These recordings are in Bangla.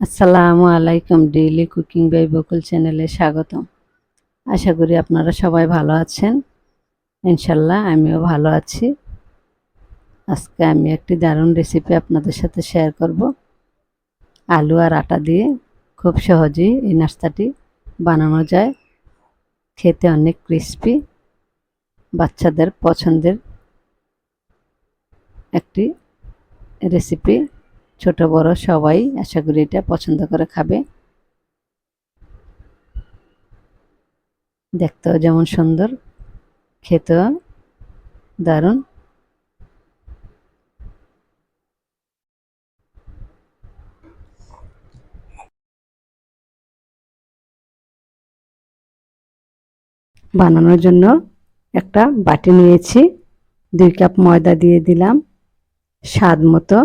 আসসালামু আলাইকুম ডেইলি কুকিং বাই বকুল চ্যানেলে স্বাগতম। আশা করি আপনারা সবাই ভালো আছেন। ইনশাল্লাহ আমিও ভালো আছি। আজকে আমি একটি দারুণ রেসিপি আপনাদের সাথে শেয়ার করব। আলু আর আটা দিয়ে খুব সহজেই এই নাস্তাটি বানানো যায়। খেতে অনেক ক্রিস্পি বাচ্চাদের পছন্দের একটি রেসিপি ছোট, বড় সবাই আশা করি এটা পছন্দ করে খাবে। দেখতেও যেমন সুন্দর, খেতেও দারুণ। বানানোর জন্য একটা বাটি নিয়েছি, দুই কাপ ময়দা দিয়ে দিলাম, স্বাদ মতো।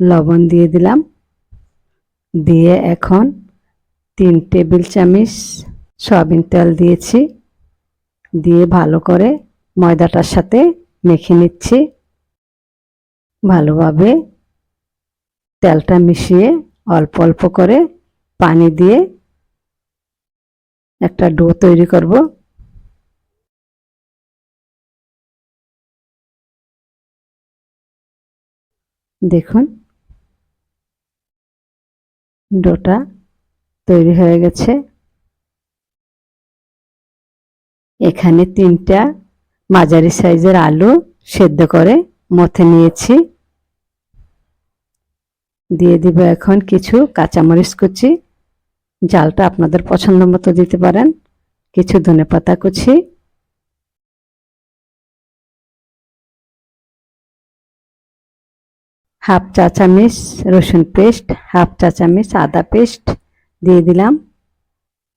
লবণ দিয়ে দিলাম। দিয়ে এখন তিন টেবিল চামচ সয়াবিন তেল দিয়েছি। দিয়ে ভালো করে ময়দাটার সাথে মেখে নিচ্ছি। ভালোভাবে তেলটা মিশিয়ে অল্প অল্প করে পানি দিয়ে একটা ডো তৈরি করব। দেখুন ডোটা তৈরি হয়ে গেছে। এখানে তিনটা মাঝারি সাইজের আলু সেদ্ধ করে মথে নিয়েছি। দিয়ে দিব এখন কিছু কাঁচামরিচ কুচি। জালটা আপনাদের পছন্দ মতো দিতে পারেন। কিছু ধনে পাতা কুচি। হাফ চা চামচ রসুন পেস্ট, হাফ চা চামচ আদা পেস্ট দিয়ে দিলাম।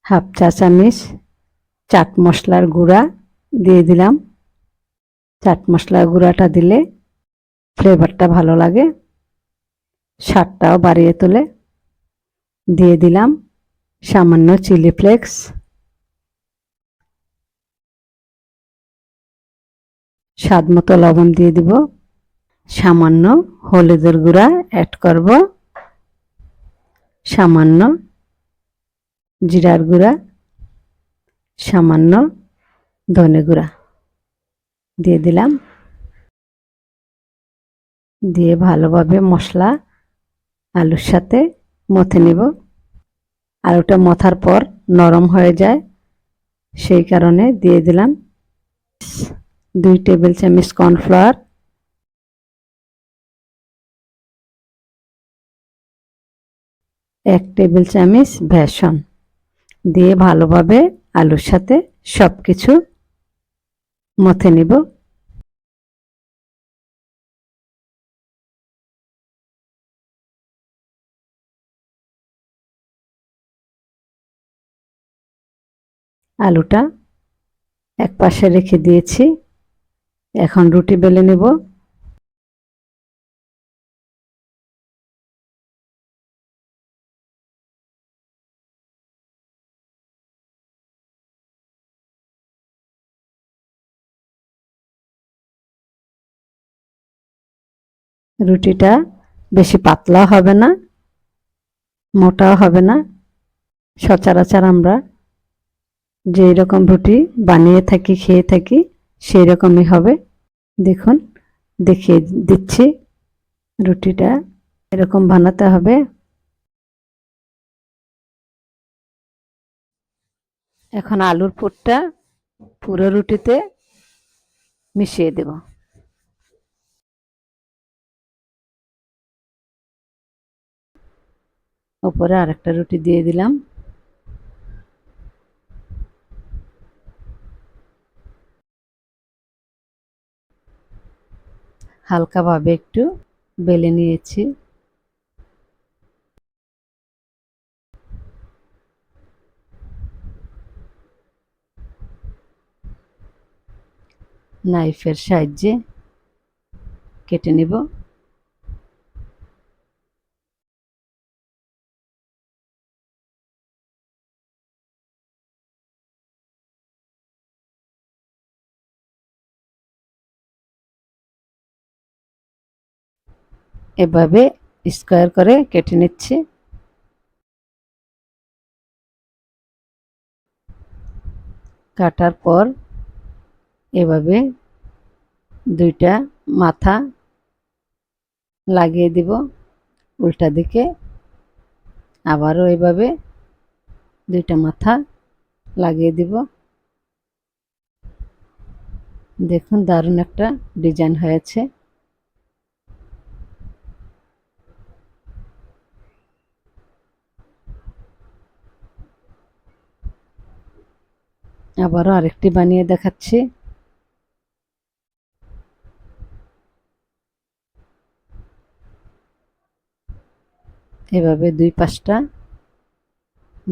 হাফ চা চামচ চাট মশলার গুঁড়া দিয়ে দিলাম। চাট মশলার গুঁড়াটা দিলে ফ্লেভারটা ভালো লাগে, স্বাদটাও বাড়িয়ে তোলে। দিয়ে দিলাম সামান্য চিলি ফ্লেক্স। স্বাদ মতো লবণ দিয়ে দিব। সামান্য হলুদের গুঁড়া অ্যাড করব। সামান্য জিরার গুঁড়া, সামান্য ধনে গুঁড়া দিয়ে দিলাম। দিয়ে ভালোভাবে মশলা আলুর সাথে মথে নেব। আলুটা মথার পর নরম হয়ে যায়, সেই কারণে দিয়ে দিলাম। দুই টেবিল চামচ কর্নফ্লাওয়ার এক টেবিল চামচ বেসন দিয়ে ভালোভাবে আলুর সাথে সব কিছু মথে নিব। আলুটা এক পাশে রেখে দিয়েছি। এখন রুটি বেলে নেব। রুটিটা বেশি পাতলা হবে না, মোটাও হবে না। সচরাচর আমরা যেই রকম রুটি বানিয়ে থাকি, খেয়ে থাকি, সেই রকমই হবে। দেখুন, দেখিয়ে দিচ্ছি রুটিটা এরকম বানাতে হবে। এখন আলুর পুরটা পুরো রুটিতে মিশিয়ে দেব। ওপরে আরেকটা রুটি দিয়ে দিলাম। হালকাভাবে একটু বেলে নিয়েছি। নাইফের সাহায্যে কেটে নেব। এভাবে স্কোয়ার করে কেটে নিচ্ছি। কাটার পর এভাবে দুইটা মাথা লাগিয়ে দিব উল্টা দিকে। আবারও এভাবে দুইটা মাথা লাগিয়ে দিব। দেখুন দারুণ একটা ডিজাইন হয়েছে। আবারও আরেকটি বানিয়ে দেখাচ্ছি। এভাবে দুই পাশটা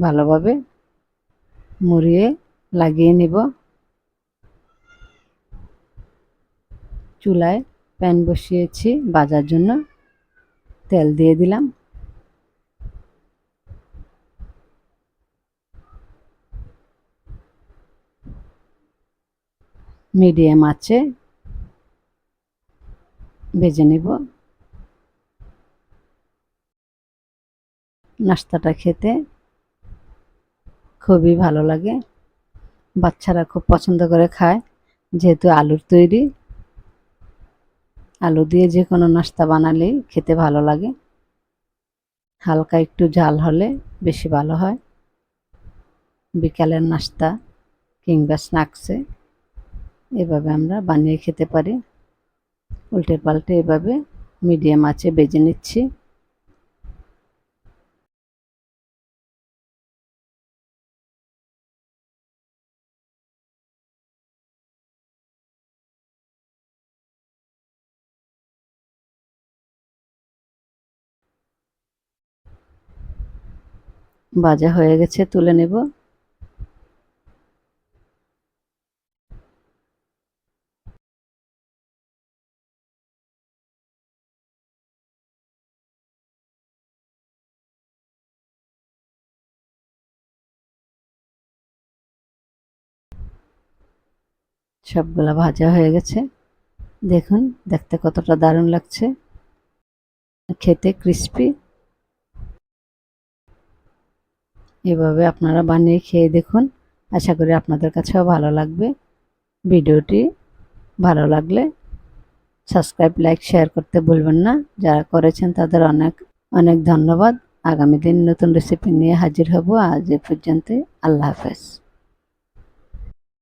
ভালোভাবে মুড়িয়ে লাগিয়ে নিব। চুলায় প্যান বসিয়েছি, বাজার জন্য তেল দিয়ে দিলাম। মিডিয়াম আছে। ভেজে নেব। নাস্তাটা খেতে খুবই ভালো লাগে। বাচ্চারা খুব পছন্দ করে খায়, যেহেতু আলুর তৈরি। আলু দিয়ে যে কোনো নাস্তা বানালেই খেতে ভালো লাগে। হালকা একটু ঝাল হলে বেশি ভালো হয়। বিকালের নাস্তা কিংবা স্ন্যাক্সে। এভাবে আমরা বানিয়ে খেতে পারি। উল্টে পাল্টে এভাবে মিডিয়াম আছে বেজে নিচ্ছি। ভাজা হয়ে গেছে, তুলে নেব। সবগুলা ভাজা হয়ে গেছে। দেখুন, দেখতে কতটা দারুণ লাগছে। খেতে ক্রিস্পি এভাবে আপনারা বানিয়ে খেয়ে দেখুন। আশা করি আপনাদের কাছেও ভালো লাগবে। ভিডিওটি ভালো লাগলে সাবস্ক্রাইব লাইক শেয়ার করতে ভুলবেন না। যারা করেছেন তাদের অনেক অনেক ধন্যবাদ। আগামী দিন নতুন রেসিপি নিয়ে হাজির হব। আজ এ পর্যন্ত আল্লাহ হাফেজ।